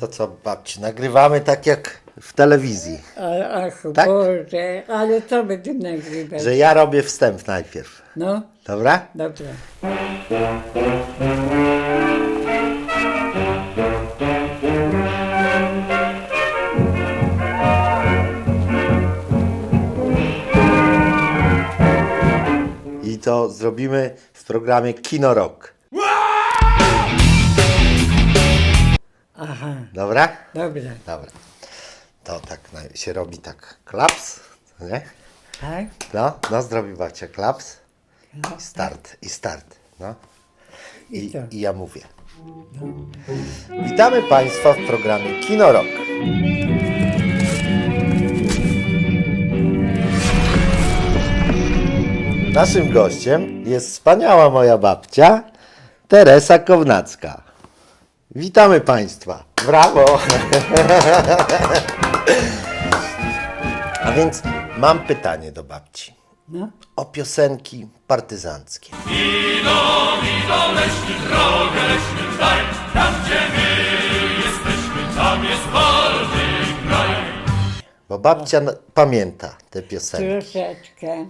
To co, babci, nagrywamy tak jak w telewizji, A, ach Tak? Boże, ale co będę nagrywać? że ja robię wstęp najpierw. No, Dobra? dobra. I to zrobimy w programie Kino Rock. Aha, Dobra? dobra. Dobra. To tak się robi tak klaps, nie? Tak? No, no zrobi babcia klaps. I start, i start. No. I, I? I ja mówię. Witamy Państwa w programie Kino Rock. Naszym gościem jest wspaniała moja babcia, Teresa Kownacka. Witamy Państwa. Brawo! A więc mam pytanie do babci No, o piosenki partyzanckie. Bo babcia n- pamięta te piosenki. troszeczkę.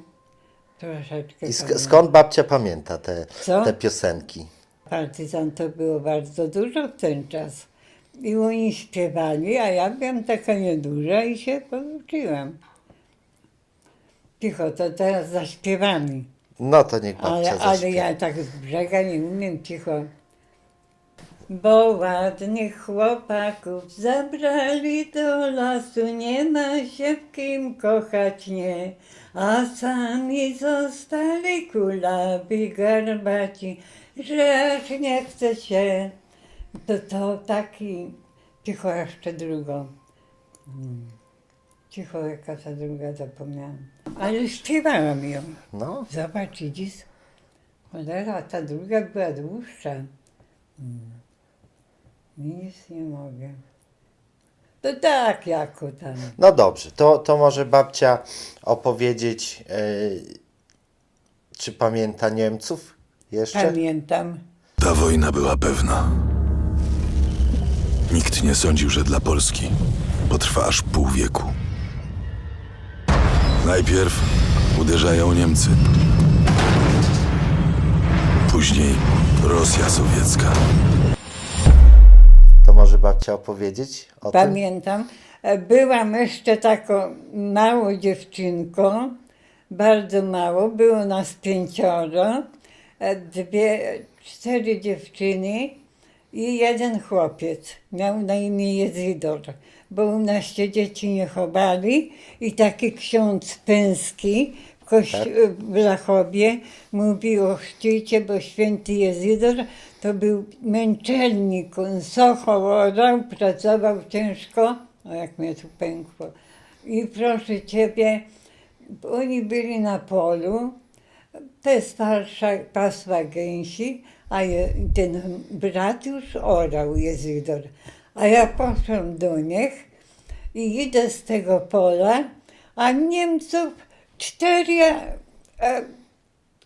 Troszeczkę. I sk- pamiętam. skąd babcia pamięta te, Co? te piosenki? Partyzan to było bardzo dużo w ten czas. I oni śpiewali, a ja byłam taka nieduża i się pouczyłam. Cicho, to teraz zaśpiewamy. No to niech babcia Ale, zaśpiewa. ale ja tak z brzega nie umiem cicho. Bo ładnych chłopaków zabrali do lasu, nie ma się w kim kochać, nie. A sami zostali kulawi garbaci, że aż nie chce się. To, to taki, cicho jeszcze drugą. Mm. Cicho, jaka ta druga zapomniałam. Ale śpiewałam ją. No, Zobacz, widzisz? Cholera, ta druga była dłuższa. Mm. Nic nie mogę. To tak, jako tam. no dobrze, to, to może babcia opowiedzieć, e, czy pamięta Niemców jeszcze? Pamiętam. Ta wojna była pewna. Nikt nie sądził, że dla Polski potrwa aż pół wieku. Najpierw uderzają Niemcy. Później Rosja sowiecka. To może babcia opowiedzieć o tym? Pamiętam. Byłam jeszcze taką małą dziewczynką, bardzo mało, było nas pięcioro, dwie, cztery dziewczyny i jeden chłopiec. Miał na imię Jezydor, bo u nas się dzieci nie chowali i taki ksiądz Pęski w, kości- w Lachowie mówił o chrzcicie, bo święty Jezydor to był męczennik, on socho orał, pracował ciężko, o jak mnie tu pękło. I proszę Ciebie, oni byli na polu, jest starsza pasła gęsi, a je, ten brat już orał Jezydor. A ja poszłam do nich i idę z tego pola, a Niemców cztery e,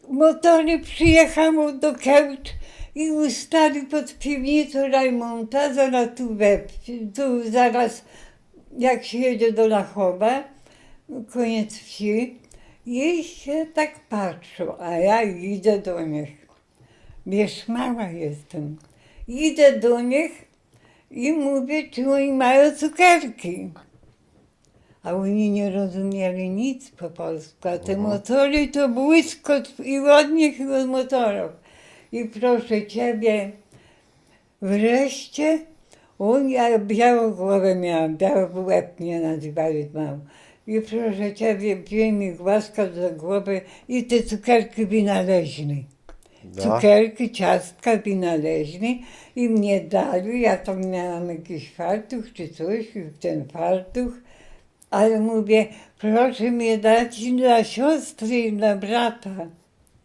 motory przyjechało do Kełcz i ustali pod piwnicą Rajmonta, zaraz tu we tu zaraz jak się jedzie do Lachowa, koniec wsi, i się tak patrzą, a ja idę do nich. Wiesz, mała jestem. Idę do nich i mówię, czy oni mają cukierki. A oni nie rozumieli nic po polsku, a te motory to błyskot i od nich i od motorów. I proszę Ciebie, wreszcie on, ja białą głowę miałam, biały łeb mnie nazywali mam. I proszę Ciebie, wzięli mi głaskał za głowę i te cukierki wynaleźli. No. Cukierki, ciastka wynaleźli i mnie dali. Ja tam miałam jakiś fartuch czy coś, i ten fartuch. Ale mówię, proszę mnie dać dla siostry i dla brata.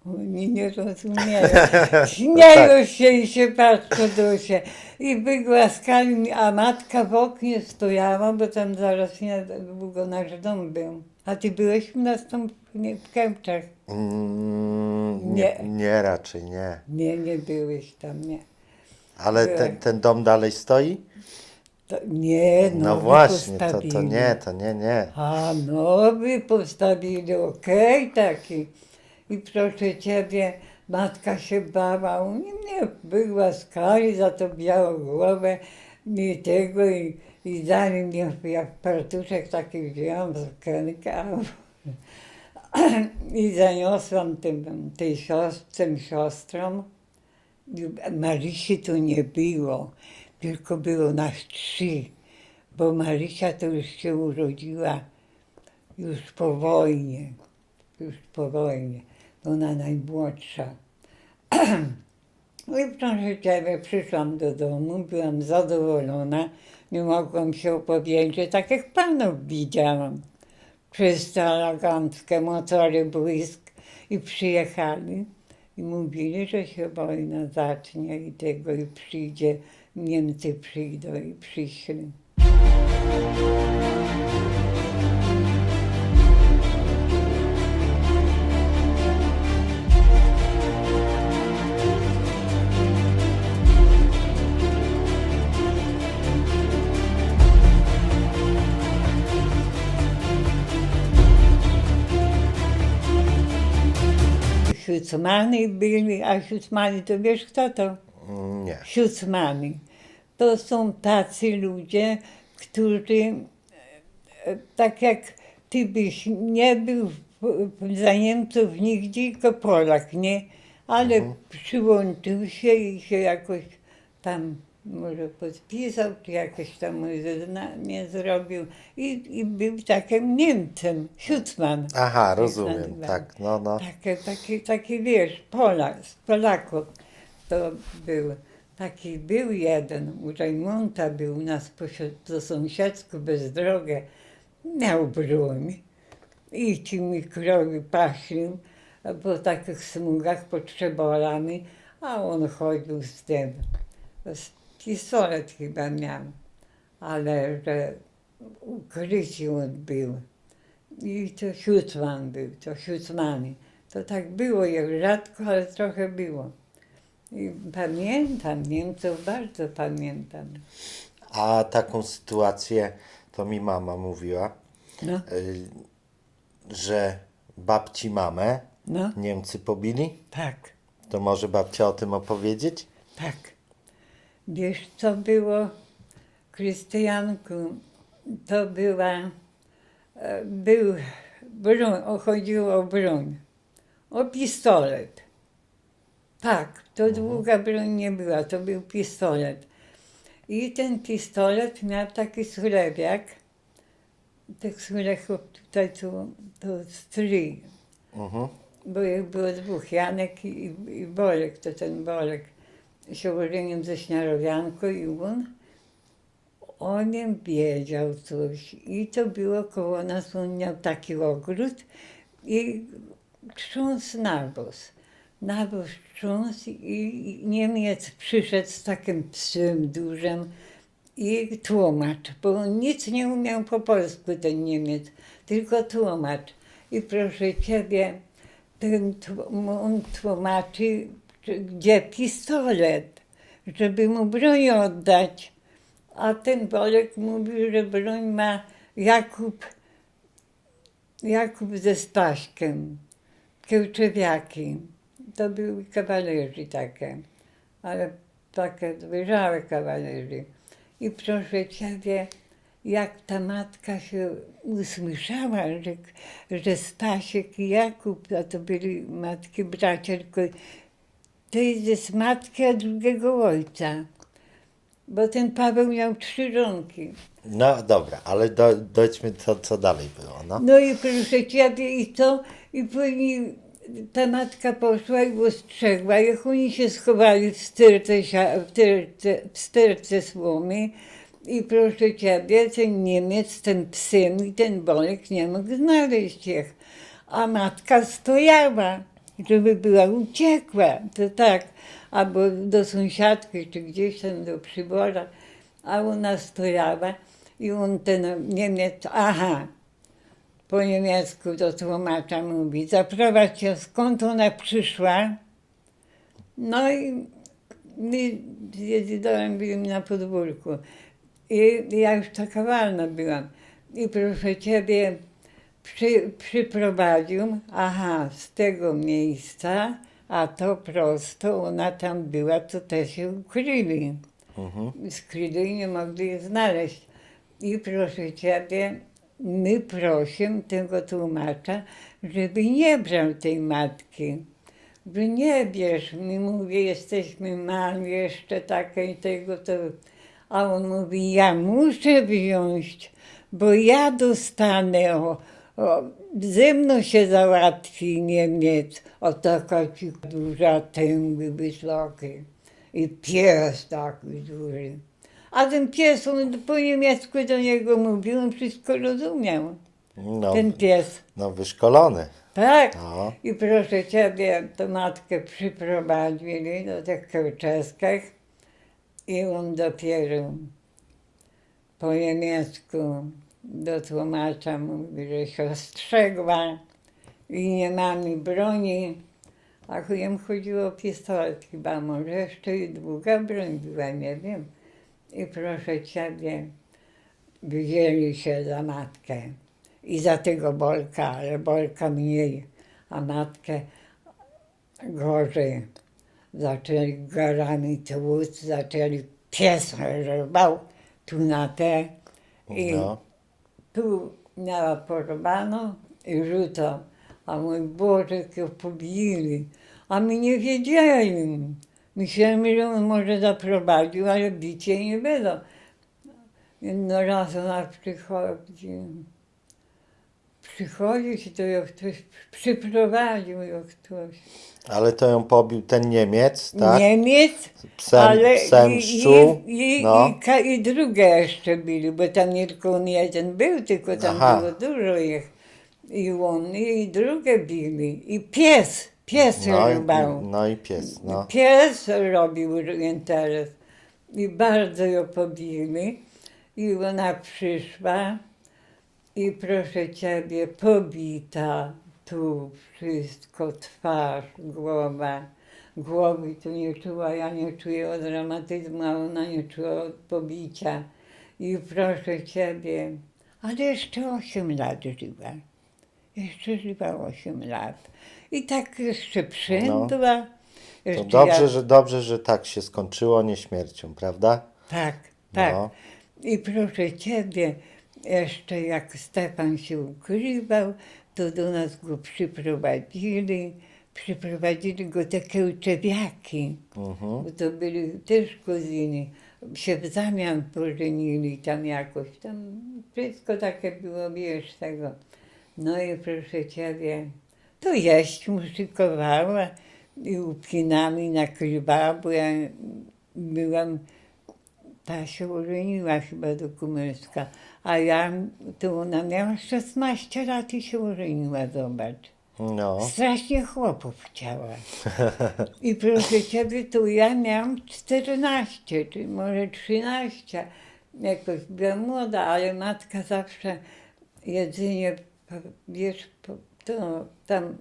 Oni nie rozumieją. Śmieją się i się patrzą do się. I wygłaskali mi, a matka w oknie stojała, bo tam zaraz niedługo nasz dom był. A ty byłeś u nas tam nie, w Kępczach? Mm, nie, Nie. nie, raczej nie. Nie, nie byłeś tam, nie. Ale Byłem. ten, ten dom dalej stoi? To, nie, No nowy właśnie, to, to nie, to nie, nie. A nowy postawili, okej, taki. I proszę ciebie, matka się bała, u mnie była skali za to białą głowę i tego i, i dali mi jak partuszek taki wziąłem z okienka i zaniosłam tym, tej siostrze, tym siostrom. Marysi tu nie było, tylko było nas trzy, bo Marysia to już się urodziła już po wojnie, już po wojnie, ona najmłodsza. No i proszę Ciebie, przyszłam do domu, byłam zadowolona, nie mogłam się opowiedzieć, tak jak Panów widziałam. Wszyscy eleganckie motory, błysk i przyjechali i mówili, że się wojna zacznie i tego i przyjdzie, Niemcy przyjdą i przyszli. Siucmany byli, a siucmany to wiesz kto to? Mm, Nie. Siucmani. To są tacy ludzie, którzy e, tak jak ty byś nie był za Niemców nigdzie, tylko Polak, nie? Ale przyłączył się i się jakoś tam może podpisał, czy jakieś tam zeznanie zrobił i, i był takim Niemcem, Siucman. Aha, Tak rozumiem, tak, no, no. Taki, taki, taki wiesz, Polak, z Polaków to był. Taki był jeden, u Rajmonta był u nas po, si- po sąsiedzku bez drogę, miał broń i ci mikrowi pachlił po takich smugach pod a on chodził z tym, z pistolet chyba miał, ale że ukryci on był. I to Siucman był, to Siucmani. To tak było, jak rzadko, ale trochę było. I pamiętam, Niemców bardzo pamiętam. A taką sytuację to mi mama mówiła, No, y, że babci mamę no, Niemcy pobili. tak, To może babcia o tym opowiedzieć? tak. Wiesz, co było, Krystianku? To była, e, był broń, chodziło o broń, o pistolet. Tak, to długa broń nie była, to był pistolet. I ten pistolet miał taki schlewiak, tych schleków tutaj tu, tu stryj, Mhm. bo ich było dwóch, Janek i, i Bolek, to ten Bolek się ożenił ze Śniarowianką i on o nim wiedział coś i to było koło nas, on miał taki ogród i trząs nawóz. Nawóz trząs i Niemiec przyszedł z takim psem dużym i tłumacz, bo nic nie umiał po polsku ten Niemiec, tylko tłumacz. I proszę Ciebie, ten, tł- on tłumaczy, gdzie pistolet, żeby mu broń oddać. A ten Bolek mówił, że broń ma Jakub, Jakub ze Staśkiem, Kiełczewiaki. To były kawalerzy takie, ale takie dojrzałe kawalerzy. I proszę Ciebie, jak ta matka się usłyszała, że, że Stasiek i Jakub, a to byli matki bracia, tylko to jest z matki, a drugiego ojca. Bo ten Paweł miał trzy żonki. No dobra, ale do, dojdźmy co, co dalej było, no. No i proszę ciebie i to, i później ta matka poszła i ostrzegła, jak oni się schowali w sterce, w sterce, w sterce słomy i proszę ciebie, ten Niemiec, ten psem i ten Bolek nie mógł znaleźć ich. A matka stojała, żeby była uciekła, to tak, albo do sąsiadki, czy gdzieś tam do przybora, a ona stojała i on ten Niemiec, aha, po niemiecku do tłumacza mówi, zaprowadź ją, skąd ona przyszła. No i my z Jezidorem na podwórku. I ja już taka walna byłam. I proszę ciebie, przy, przyprowadził, aha, z tego miejsca, a to prosto, ona tam była, to też się ukryli. Skryli i nie mogli je znaleźć. I proszę ciebie, my prosimy tego tłumacza, żeby nie brał tej matki. Że nie bierz, mi mówię, jesteśmy mali jeszcze takiej tego, to... A on mówi, ja muszę wziąć, bo ja dostanę, o, o, ze mną się załatwi Niemiec, o taka ci duża tęby wysoki i pies taki duży. A ten pies, on po niemiecku do niego mówił, on wszystko rozumiał, No, ten pies. no wyszkolony. Tak. No. I proszę ciebie, to matkę przyprowadzili do tych kołczeskich i on dopiero po niemiecku do tłumacza mówi, że się ostrzegła i nie mamy broni. A chujem chodziło o pistolet chyba, może jeszcze i długa broń była, nie wiem. I proszę ciebie, wzięli się za matkę i za tego Bolka, ale Bolka mniej, a matkę gorzej. Zaczęli garami tłuc, zaczęli pies rwał tu na te i No. Tu miała porobano i rzuto. A mój Boże, ją pobili. A my nie wiedzieli. Myślałem, że on może zaprowadził, ale bicie nie będą. Jedno raz ona przychodzi. Przychodzi, to ją ktoś przyprowadził, ją ktoś. Ale to ją pobił ten Niemiec, tak? Niemiec, Psem, ale psem i, szczuł. i, i, no. i, ka- i drugie jeszcze byli, bo tam nie tylko on jeden był, tylko tam Aha. było dużo ich. I on, i drugie bili. I pies, pies No, i, no i pies, no. Pies robił interes. I bardzo ją pobili. I ona przyszła i proszę ciebie, pobita tu wszystko, twarz, głowa. Głowy tu nie czuła, ja nie czuję od reumatyzmu, a ona nie czuła od pobicia. I proszę ciebie, ale jeszcze 8 lat żyła. Jeszcze żyła 8 lat. I tak jeszcze przędła. No. Jeszcze dobrze, ja- że, dobrze, że tak się skończyło, nie śmiercią, prawda? Tak, tak. No. I proszę Ciebie, jeszcze jak Stefan się ukrywał, to do nas go przyprowadzili. Przyprowadzili go te kełczewiaki, Mhm. bo to byli też kuzyny. Się w zamian pożenili tam jakoś. Tam wszystko takie było, wiesz, tego. No i proszę Ciebie, to jeść mu szykowała i upinami nakrywała, bo ja byłam ta się ożeniła chyba do Kumerska, a ja, to ona miała 16 lat i się ożeniła, zobacz. No. Strasznie chłopów chciała. I proszę ciebie, to ja miałam 14, czy może 13. Jakoś byłam młoda, ale matka zawsze jedzenie, wiesz, to tam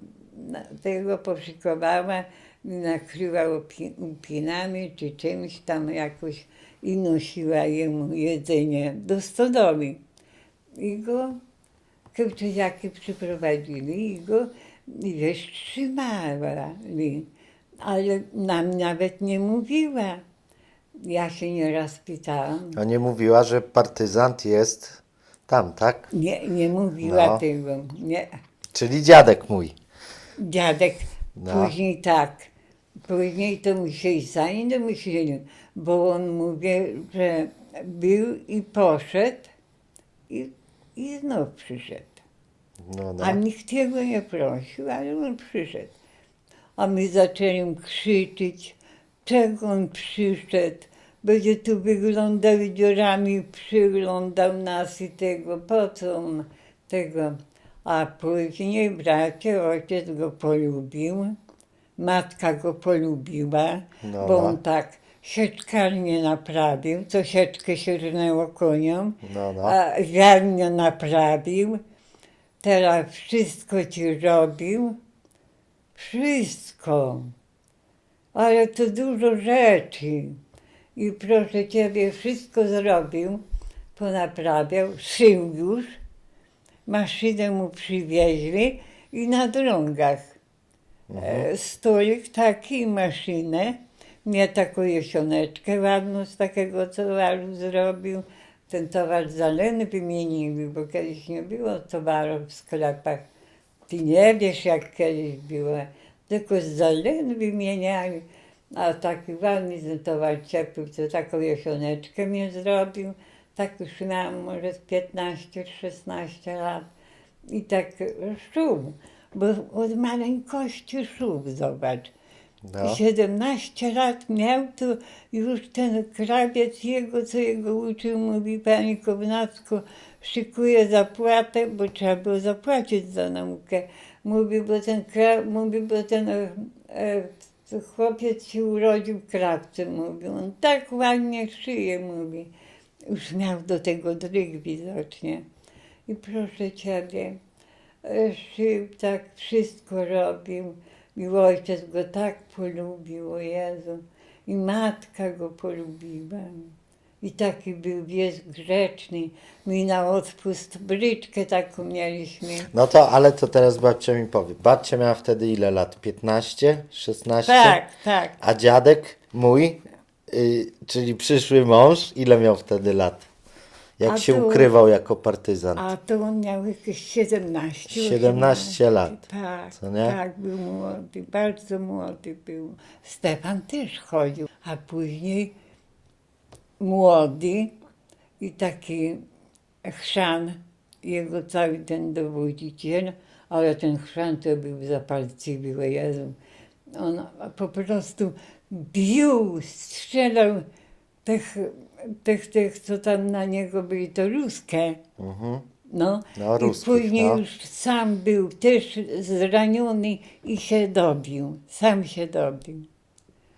tego poszykowała, i nakryła upi- upinami czy czymś tam jakoś i nosiła jemu jedzenie do stodoły. I go Kełczeziaki przyprowadzili i go, wiesz, trzymali. Ale nam nawet nie mówiła. Ja się nieraz pytałam. A nie mówiła, że partyzant jest tam, tak? Nie, nie mówiła No. tego. Nie. Czyli dziadek mój. Dziadek No. później tak. Później to musieli sami domyśleli, bo on mówi, że był i poszedł i, i znów przyszedł. No, no. A nikt jego nie prosił, ale on przyszedł. A my zaczęli krzyczeć, czego on przyszedł. Będzie tu wyglądał dziurami, przyglądał nas i tego, po co on tego. A później bracie, ojciec go polubił, matka go polubiła, No, bo no. on tak sieczkarnię naprawił, co sieczkę się rynęło koniom, No, no. a ziarnio naprawił, teraz wszystko ci robił, wszystko, ale to dużo rzeczy. I proszę Ciebie, wszystko zrobił, ponaprawiał, szył już, maszynę mu przywieźli i na drągach. E, stolik taki, maszynę, miał taką jesioneczkę ładną z takiego towaru zrobił. Ten towar z Aleny wymienili, bo kiedyś nie było towaru w sklepach. Ty nie wiesz, jak kiedyś było, tylko z Zaleny wymieniali. A taki ładny ten towar ciepły, to taką jesioneczkę mi zrobił. Tak już miałam może z 15-16 lat. I tak szuł, bo od maleńkości szuł, zobacz. No. 17 lat miał, to już ten krawiec jego, co jego uczył, mówi, pani Kownacko, szykuje zapłatę, bo trzeba było zapłacić za naukę. Mówi, bo ten, kra, mówi, bo ten e, e, chłopiec się urodził krawcem, mówi. On tak ładnie szyje, mówi. Już miał do tego dryg widocznie. I proszę ciebie, szył tak, wszystko robił. I ojciec go tak polubił, o Jezu. I matka go polubiła. I taki był wiesz, grzeczny. My na odpust bryczkę taką mieliśmy. No to, ale to teraz babcia mi powie. Babcia miała wtedy ile lat? 15? 16? Tak, tak. A dziadek mój, y, czyli przyszły mąż, ile miał wtedy lat? Jak A się tu- ukrywał jako partyzant? A to on miał jakieś 17. 17 18. lat, Tak, co nie? tak, był młody, bardzo młody był. Stefan też chodził, a później młody i taki chrzan, jego cały ten dowodziciel, ale ten chrzan to był zapalczywy, o Jezu. On po prostu bił, strzelał tych, tych, tych, co tam na niego byli, to ruskie. Mhm. No, No, i ruskich, później no. już sam był też zraniony i się dobił. Sam się dobił.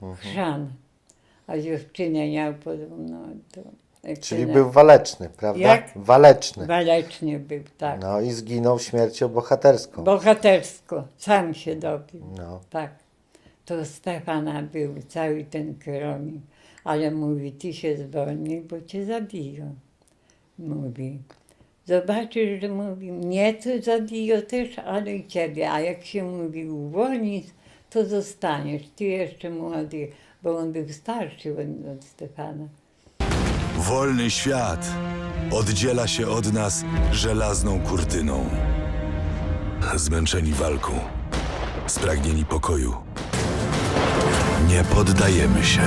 Mhm. Chrzan. A dziewczynę miał podobno. To, jak Czyli był waleczny, prawda? Jak? Waleczny. Walecznie był, tak. No i zginął śmiercią bohaterską. Bohatersko. Sam się dobił. No. Tak. To Stefana był cały ten kierownik. Ale mówi, ty się zwolnij, bo cię zabiją. Mówi. Zobaczysz, że mówi, mnie to zabiją też, ale i ciebie. A jak się mówi uwolnić, to zostaniesz. Ty jeszcze młody, bo on był starszy od, Stefana. Wolny świat oddziela się od nas żelazną kurtyną. Zmęczeni walką, spragnieni pokoju. Nie poddajemy się.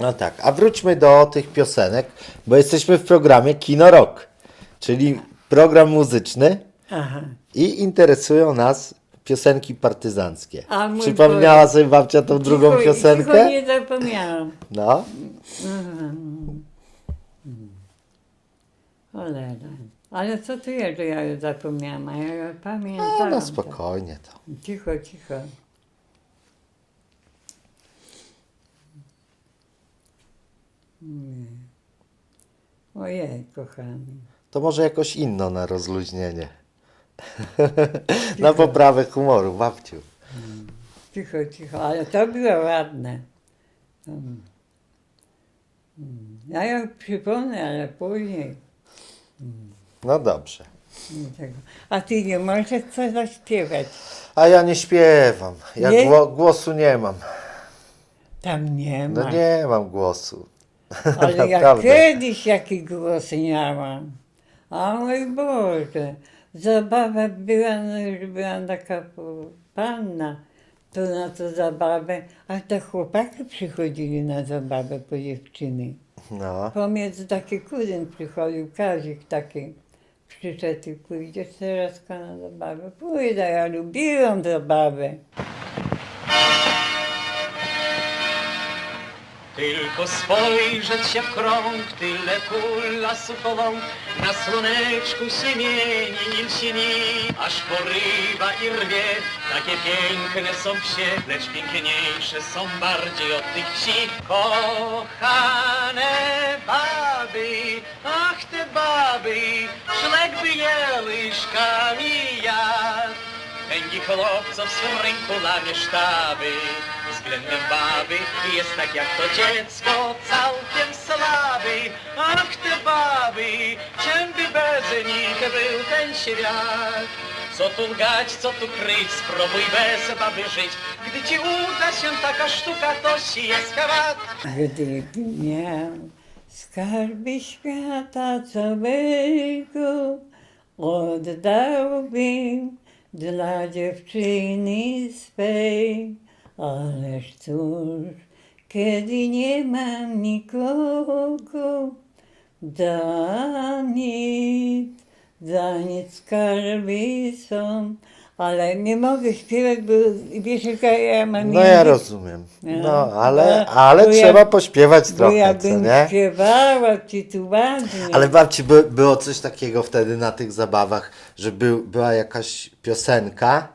No tak, a wróćmy do tych piosenek, bo jesteśmy w programie Kino Rock, czyli program muzyczny Aha. i interesują nas piosenki partyzanckie. A mój Przypomniała Boże. sobie babcia tą drugą Cicho- piosenkę? Cicho nie zapomniałam. No, Cholera. Ale co tu jest, że ja już zapomniałam, a ja już no, pamiętam. no spokojnie to. Cicho, cicho. Nie. Ojej, kochany. To może jakoś inno na rozluźnienie. na poprawę humoru, babciu. Cicho, cicho, ale to było ładne. Mm. Mm. Ja ją przypomnę, ale później. No dobrze. Nie tego. A ty nie możesz coś zaśpiewać? A ja nie śpiewam. Ja Nie? gło- głosu nie mam. Tam nie ma. No nie mam głosu. Ale ja Naprawdę. kiedyś jaki głos miałam. A mój Boże, zabawa była, no już była taka po- panna, to na to zabawę, a te chłopaki przychodzili na zabawę po dziewczyny. No. Pomiędzy taki kuzyn przychodził, Kazik taki, przyszedł i pójdziesz teraz na zabawę. Pójdę, ja lubiłam zabawę. Tylko spojrzeć się w krąg, tyle kul lasów na słoneczku się mieni, mil sieni, aż porywa i rwie. Takie piękne są wsie, lecz piękniejsze są bardziej od tych wsi. Kochane baby, ach te baby, szlek wyjęły szkami jak. Pęgi chłopców swym ręku lamie sztaby, względem baby jest tak jak to dziecko, całkiem słaby. Ach te baby, czym by bez nich był ten świat? Co tu gać, co tu kryć, spróbuj bez baby żyć. Gdy ci uda się taka sztuka, to ci jest kawat. Gdybym miał skarby świata całego, oddałbym dla dziewczyny swej. Ależ cóż, kiedy nie mam nikogo, da nic, za nic skarby są. Ale nie mogę śpiewać, bo wiesz jaka ja mam No ja język? rozumiem. No, No, ale, bo- ale bo ja- trzeba pośpiewać Bo trochę, ja co bym nie? śpiewała ci tu ładnie. Ale babci, by, było coś takiego wtedy na tych zabawach, że był, była jakaś piosenka,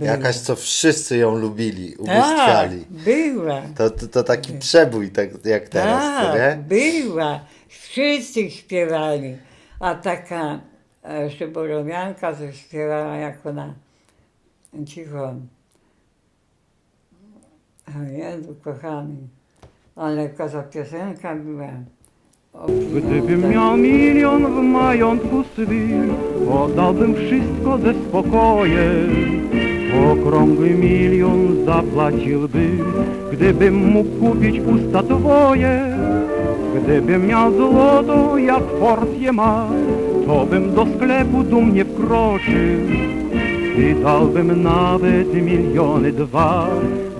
jakaś, co wszyscy ją lubili, tak, ubóstwiali. była. To, to, to taki przebój, tak jak teraz, tak, nie? była. Wszyscy śpiewali. A taka e, szyborowianka, co śpiewała jak ona cicho. O Jezu, kochany. Ale jaka za piosenka była. Gdybym miał milion w majątku swym, oddałbym wszystko ze spokojem. Okrągły milion zapłaciłbym, gdybym mógł kupić usta twoje. Gdybym miał złoto, jak Ford je ma, to bym do sklepu dumnie wkroczył. I dałbym nawet miliony dwa,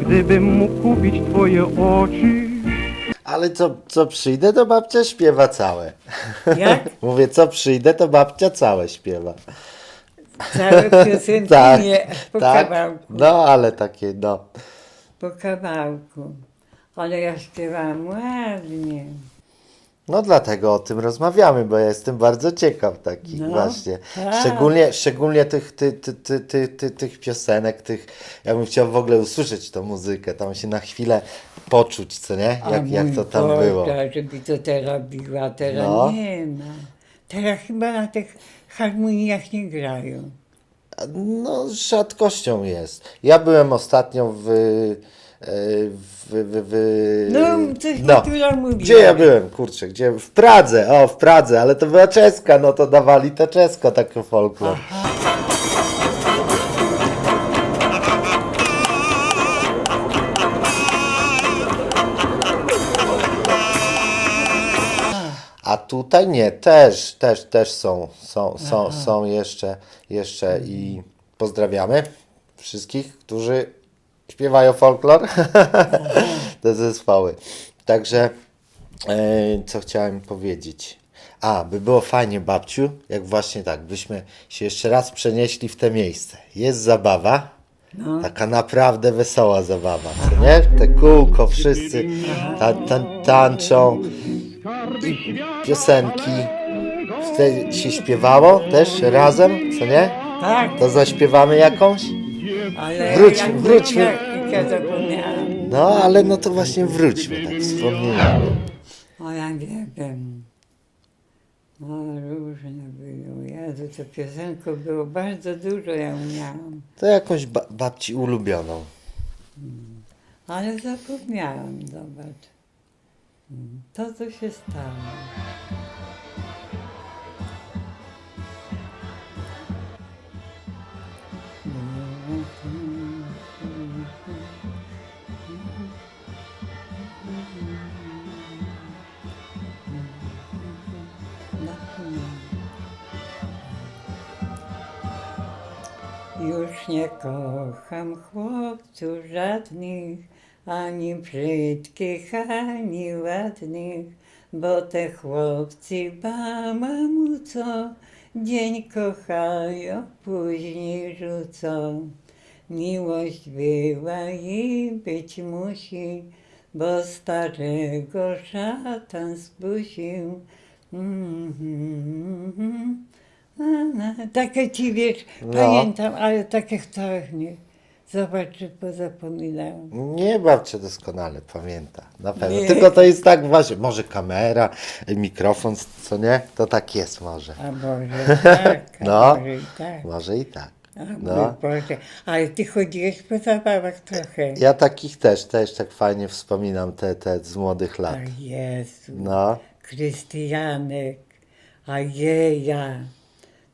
gdybym mógł kupić twoje oczy. Ale co, co przyjdę, to babcia śpiewa całe. Jak? Mówię, co przyjdę, to babcia całe śpiewa. Całe piosenki Tak, nie, po tak. kawałku. No, ale takie, no. Po kawałku. Ale ja śpiewałam ładnie. No dlatego o tym rozmawiamy, bo ja jestem bardzo ciekaw takich No, właśnie. tak. Szczególnie, szczególnie tych, ty, ty, ty, ty, ty, tych piosenek, tych, ja bym chciał w ogóle usłyszeć tą muzykę, tam się na chwilę poczuć, co nie? A Jak, jak to tam Boże, było. żeby to teraz biła, teraz No. nie ma. Teraz chyba na tych harmoniach nie grają. No, rzadkością jest. Ja byłem ostatnio w. w, w, w No, coś mówiła. Gdzie ja byłem, kurczę, gdzie? W Pradze, o, w Pradze, ale to była czeska, no to dawali to czesko, taki folklor. A tutaj nie, też, też, też są, są, są, są jeszcze, jeszcze i pozdrawiamy wszystkich, którzy śpiewają folklor, te zespoły. Także, e, co chciałem powiedzieć? A, by było fajnie, babciu, jak właśnie tak, byśmy się jeszcze raz przenieśli w te miejsce. Jest zabawa, taka naprawdę wesoła zabawa, co nie? Te kółko, wszyscy ta, ta, tańczą i piosenki. Wtedy się śpiewało też razem, co nie? Tak, To zaśpiewamy jakąś? Ale Wróćmy, jak wróćmy. Zapomniałam. No, ale no to właśnie wróćmy, tak wspomnijmy. O, ja nie wiem. No, różne było. Jezu, to piosenko było bardzo dużo, ja umiałam. To jakąś ba babci ulubioną. Ale zapomniałam, zobacz. Mm, To, co się stało. Już nie kocham chłopców żadnych, ani brzydkich, ani ładnych, bo te chłopcy mama mu co dzień kochają, później rzucą. Miłość była i być musi, bo starego szatan zbusił. Mm-hmm. A, no, takie ci wiesz, No. pamiętam, ale takich tak nie. Zobacz, że pozapominałam. Nie babcia doskonale pamięta, na pewno. Nie. Tylko to jest tak właśnie, może kamera, mikrofon, co nie? To tak jest może. A może tak, a No. może i tak. Może i tak. A, No. Boże. Ale ty chodziłeś po zabawach trochę. Ja takich też, też tak fajnie wspominam te, te z młodych lat. A Jezu. No, Krystianek, a jeja,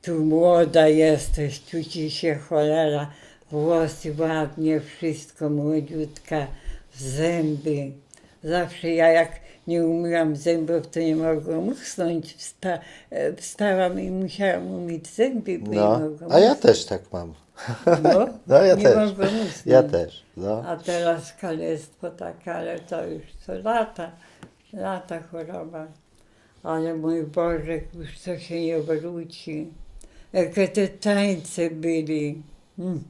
tu młoda jesteś, tu ci się cholera, włosy ładnie, wszystko młodziutka, zęby. Zawsze ja jak nie umyłam zębów, to nie mogłam usnąć. Wsta wstałam i musiałam umyć zęby, bo no. nie mogłam A ja usnąć. też tak mam. No, No ja nie też. mogłam usnąć. Ja też, no. A teraz kalectwo takie, ale to już co lata, lata choroba. Ale mój Boże, już to się nie wróci. Jakie te tańce byli. Mm.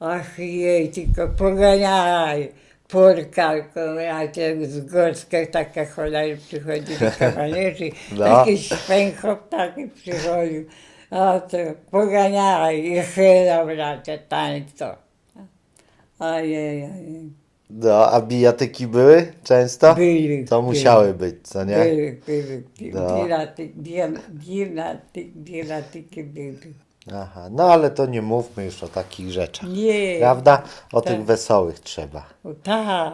Ach jej, tylko poganiaj. Porkalko, jak z Gorska taka cholera przychodzili kawalerzy, No. jakiś szwęchop taki przychodził. A to poganiaj i chyla bracie tańco. Ojej, ojej. No, a bijatyki były często? Byli, To byli. musiały być, co nie? Były, były, No. bilaty, bilaty, bilatyki były. Aha, no ale to nie mówmy już o takich rzeczach. Nie. Prawda? O Tak. tych wesołych trzeba. O, tak,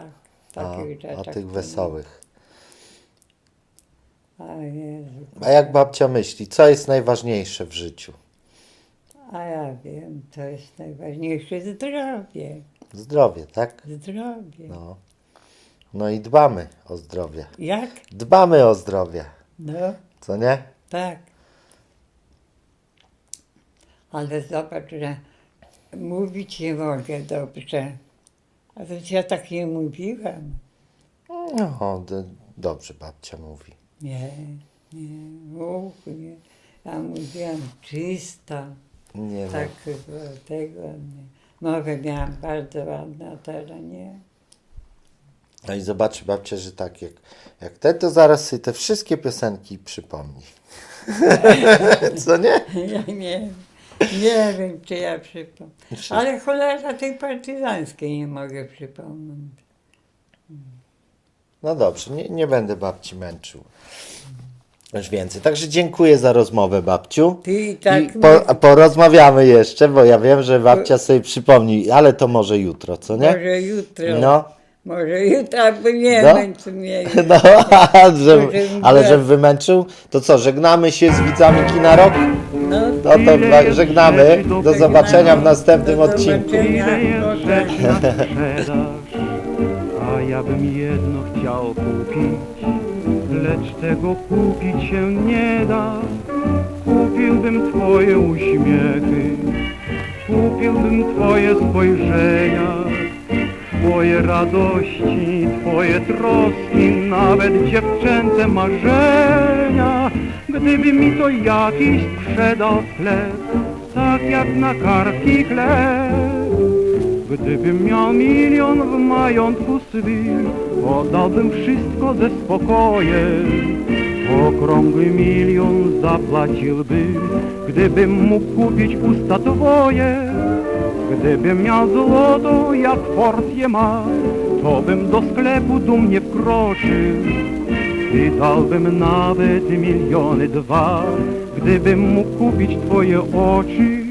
O, takich o rzeczach. tych wesołych. A Jezu. A jak babcia myśli, co jest najważniejsze w życiu? A ja wiem, to jest najważniejsze zdrowie. Zdrowie, tak? Zdrowie. No. No i dbamy o zdrowie. Jak? Dbamy o zdrowie, No, co nie? tak. Ale zobacz, że mówić nie mogę dobrze. A to ja tak nie mówiłam. No, d- dobrze babcia mówi. Nie, nie, uch, nie. Ja mówiłam czysto, Nie tak tego nie. Nogę miałam bardzo ładne, a teraz nie. No i zobaczy babcia, że tak jak, jak te, to zaraz sobie te wszystkie piosenki przypomni. co nie? Ja nie, nie wiem, czy ja przypomnę. Ale cholera tej partyzanckiej nie mogę przypomnieć. No dobrze, nie, nie będę babci męczył. Już więcej. Także dziękuję za rozmowę, babciu. Ty i tak I po, a porozmawiamy jeszcze, bo ja wiem, że babcia sobie przypomni, ale to może jutro, co nie? Może jutro. No. Może jutro, albo nie No. męczy mnie. No, że, Może ale żem wymęczył, to co, żegnamy się z widzami Kina Rok? No, No to żegnamy. Do zobaczenia w następnym Do odcinku. No a ja bym jedno chciał kupić, lecz tego kupić się nie da. Kupiłbym twoje uśmiechy, kupiłbym twoje spojrzenia, twoje radości, twoje troski, nawet dziewczęce marzenia. Gdyby mi to jakiś sprzedał sklep, tak jak na kartki chleb. Gdybym miał milion w majątku swym, oddałbym wszystko ze spokojem. Okrągły milion zapłaciłbym, gdybym mógł kupić usta twoje. Gdybym miał złoto, jak Ford ma, to bym do sklepu dumnie wkroczył. I dałbym nawet miliony dwa, gdybym mógł kupić twoje oczy.